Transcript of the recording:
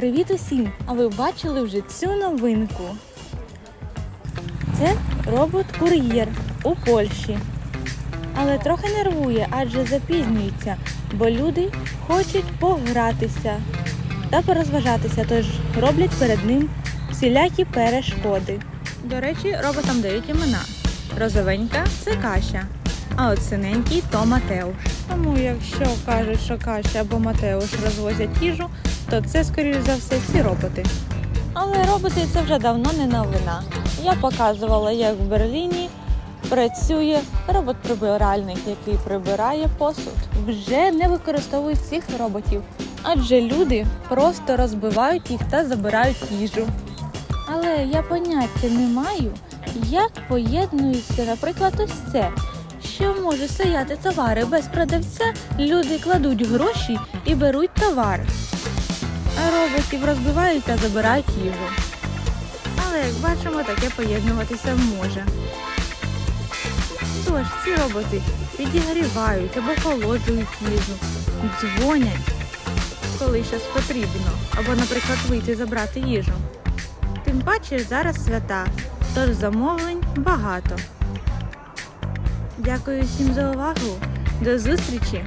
Привіт усім! А ви бачили вже цю новинку? Це робот-кур'єр у Польщі. Але трохи нервує, адже запізнюється, бо люди хочуть погратися та порозважатися, тож роблять перед ним всілякі перешкоди. До речі, роботам дають імена. Розовенька це Кася, а от синенький то Матеуш. Тому якщо кажуть, що Кася або Матеуш розвозять їжу, то це, скоріш за все, ці роботи. Але роботи це вже давно не новина. Я показувала, як в Берліні працює робот-прибиральник, який прибирає посуд. Вже не використовують цих роботів, адже люди просто розбивають їх та забирають їжу. Але я поняття не маю, як поєднується, наприклад, ось це. Що може стояти товари без продавця, люди кладуть гроші і беруть товар. А роботів розбивають та забирають їжу. Але як бачимо, таке поєднуватися може. Тож ці роботи підігрівають або холоджують їжу, дзвонять, коли щось потрібно, або, наприклад, вийти забрати їжу. Тим паче зараз свята, тож замовлень багато. Дякую всім за увагу. До зустрічі!